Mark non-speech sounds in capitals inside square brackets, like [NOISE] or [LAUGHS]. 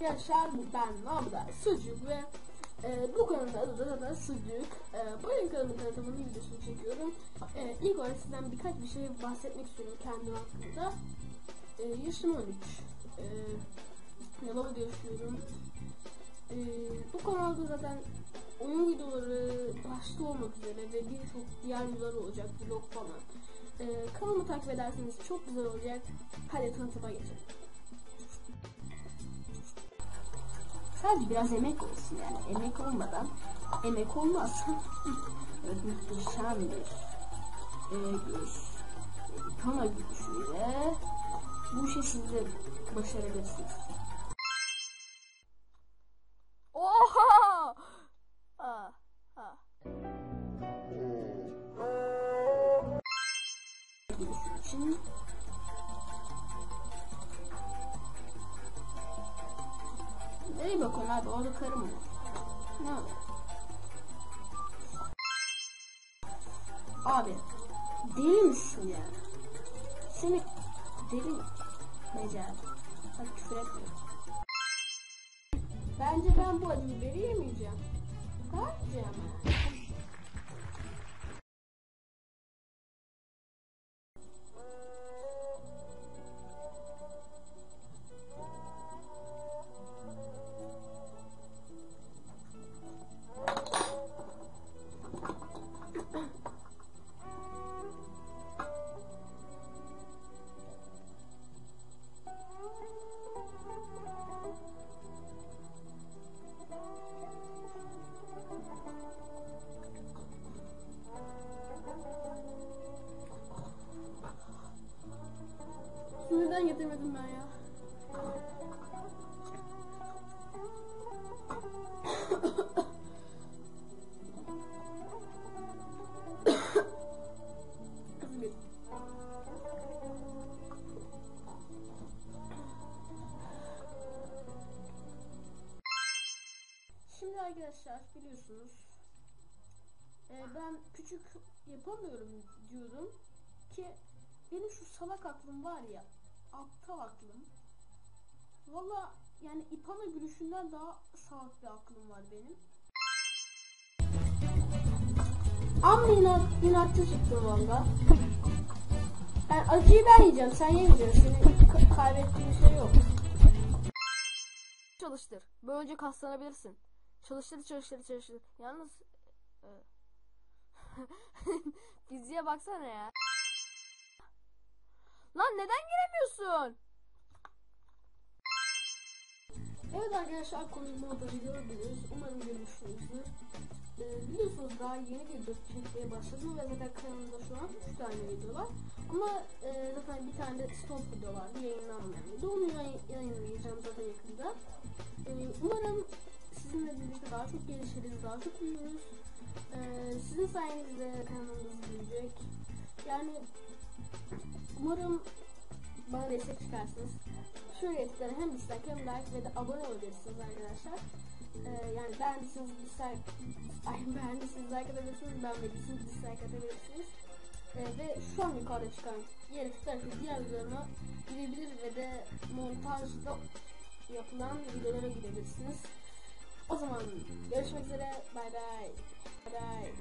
Yaşar ben Namda Sucuk ve e, bu kanalın adı da da Sucuk. E, bu yayın kanalımın tanıtımını videosunu çekiyorum. E, ilk olarak sizden birkaç bir şey bahsetmek istiyorum kendim hakkında. E, yaşım 13. E, Yalova'da yaşıyorum. E, bu kanalda zaten oyun videoları başta olmak üzere ve birçok diğer videolar olacak, vlog falan. E, kanalımı takip ederseniz çok güzel olacak. Hadi tanıtıma geçelim. Sadece biraz emek olsun yani. Emek olmadan emek olmaz. evet muhteşem bir e, görüş. E, kama görüşüyle bu işi siz de başarabilirsiniz. Oha! Ha, ha. İçin Nereye bakıyorsun abi? Orada karı mı var? Ne var? Abi deli misin ya? Seni deli mi? Necat. Bak küfür etme. Bence ben bu acı biberi yemeyeceğim. Bakacağım neden getirmedim ben ya? Şimdi arkadaşlar biliyorsunuz e, ben küçük yapamıyorum diyordum ki benim şu salak aklım var ya aptal aklım valla yani ipana gülüşünden daha salak bir aklım var benim Amma inat, inatçı çıktım valla yani acıyı ben yiyeceğim sen yemeyeceksin senin ka- kaybettiğin şey yok Çalıştır. Böylece kaslanabilirsin. Çalıştır çalıştır çalıştır. Yalnız e, [LAUGHS] fiziğe baksana ya. Lan neden giremiyorsun? Evet arkadaşlar konuşma da biliyoruz. Umarım görmüşsünüzdür. Ee, biliyorsunuz daha yeni video çekmeye başladım ve zaten kanalımda şu an 3 tane video var. Ama e, zaten bir tane de stop video vardı yayınlanmayan video. Onu yayın, yayınlayacağım zaten yakında. Ee, umarım sizinle birlikte daha çok gelişiriz, daha çok büyürüz. Ee, sizin sayenizde kanalımız büyüyecek. Yani umarım bana destek çıkarsınız. Şöyle tıklayın hem dislike hem like ve de abone olabilirsiniz arkadaşlar. Ee, yani beğendiyseniz dislike, ay beğendiyseniz like atabilirsiniz, beğenmediyseniz dislike atabilirsiniz. Ee, ve şu an yukarıda çıkan yere tıklarsanız diğer videolarıma gidebilir ve de montajda yapılan videolara gidebilirsiniz. O zaman görüşmek üzere. Bay bay. Bay bay.